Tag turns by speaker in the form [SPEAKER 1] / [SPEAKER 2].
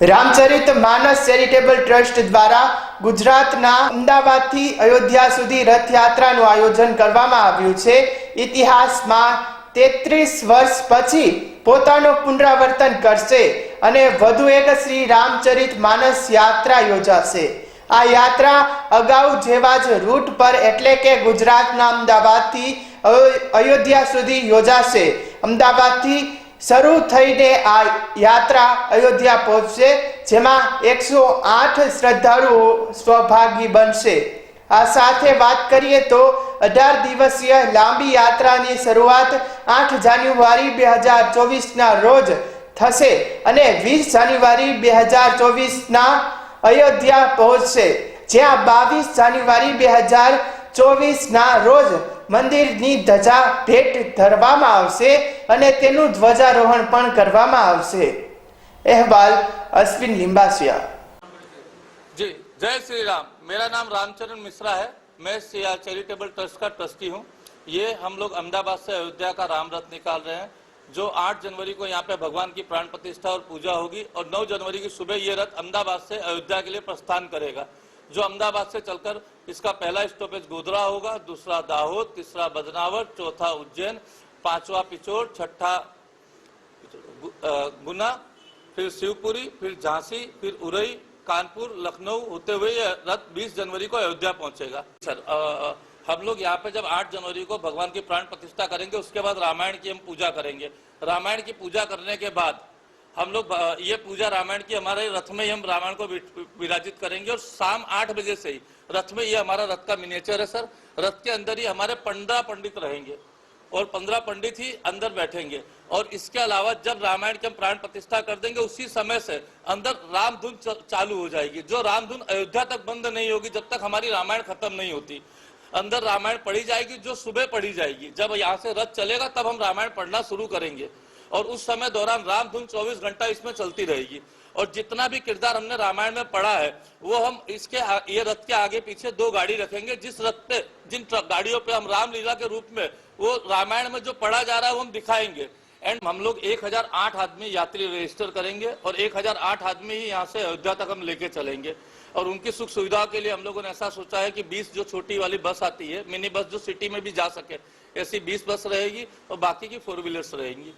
[SPEAKER 1] રામચરિત માનસ charitable trust દ્વારા ગુજરાતના અમદાવાદથી અયોધ્યા સુધી રથયાત્રાનું આયોજન કરવામાં આવ્યું છે. ઇતિહાસમાં તેત્રીસ વર્ષ પછી પોતાનું પુનરાવર્તન કરશે અને વધુ એક શ્રી રામચરિત માનસ યાત્રા યોજાશે. આ યાત્રા અગાઉ જેવા જ રૂટ પર એટલે કે ગુજરાતના અમદાવાદથી અયોધ્યા સુધી યોજાશે. અમદાવાદથી શરૂ થઈને આ યાત્રા અયોધ્યા પહોંચશે, જેમાં એકસો આઠ શ્રદ્ધાળુઓ સ્વભાગી બનશે. આ સાથે વાત કરીએ તો અઢાર દિવસીય લાંબી યાત્રાની શરૂઆત આઠ જાન્યુઆરી બે હજાર ચોવીસના રોજ થશે અને વીસ જાન્યુઆરી બે હજાર ચોવીસના અયોધ્યા પહોંચશે, જ્યાં બાવીસ જાન્યુઆરી બે હજાર ચોવીસના રોજ મંદિરની ધજા ભેટ ધરવામાં આવશે અને તેનું ધ્વજારોહણ પણ કરવામાં આવશે અહેવાલ અશ્વિન लिंबासिया
[SPEAKER 2] जी जय श्री राम मेरा नाम रामचरण मिश्रा है मैं सिया चैरिटेबल ट्रस्ट का ट्रस्टी हूँ ये हम लोग अहमदाबाद से अयोध्या का राम रथ निकाल रहे हैं जो 8 जनवरी को यहाँ पे भगवान की प्राण प्रतिष्ठा और पूजा होगी और 9 जनवरी की सुबह ये रथ अहमदाबाद से अयोध्या के लिए प्रस्थान करेगा जो अहमदाबाद से चलकर इसका पहला स्टॉपेज गोधरा होगा, दूसरा दाहोद, तीसरा बदनावर, चौथा उज्जैन, पांचवा पिछोर छठा गुना, फिर शिवपुरी, फिर झांसी, फिर उरई, कानपुर, लखनऊ होते हुए ये रथ 20 जनवरी को अयोध्या पहुंचेगा। सर हम लोग यहाँ पे जब 8 जनवरी को भगवान की प्राण प्रतिष्ठा करेंगे, उसके बाद रामायण की हम पूजा करेंगे। रामायण की पूजा करने के बाद हम लोग ये पूजा रामायण की हमारे रथ में ही हम रामायण को विराजित करेंगे और शाम आठ बजे से ही, रथ में ये हमारा रथ का मिनेचर है सर। रथ के अंदर ही हमारे पंद्रह पंडित रहेंगे और पंद्रह पंडित ही अंदर बैठेंगे। और इसके अलावा जब रामायण की हम प्राण प्रतिष्ठा कर देंगे, उसी समय से अंदर रामधुन चालू हो जाएगी। जो रामधुन अयोध्या तक बंद नहीं होगी, जब तक हमारी रामायण खत्म नहीं होती, अंदर रामायण पढ़ी जाएगी, जो सुबह पढ़ी जाएगी। जब यहाँ से रथ चलेगा, तब हम रामायण पढ़ना शुरू करेंगे। और उस समय दौरान राम धुन 24 घंटा इसमें चलती रहेगी। और जितना भी किरदार हमने रामायण में पढ़ा है, वो हम इसके ये रथ के आगे पीछे दो गाड़ी रखेंगे। जिस रथ पे, जिन गाड़ियों पे हम रामलीला के रूप में, वो रामायण में जो पढ़ा जा रहा है, वो हम दिखाएँगे। एंड हम लोग 1008 आदमी यात्री रजिस्टर करेंगे और 1008 आदमी ही यहाँ से अयोध्या तक हम लेके चलेंगे। और उनकी सुख सुविधा के लिए हम लोगों ने ऐसा सोचा है कि 20 जो छोटी वाली बस आती है, मिनी बस जो सिटी में भी जा सके, ऐसी 20 बस रहेगी और बाकी की फोर व्हीलर्स रहेंगी।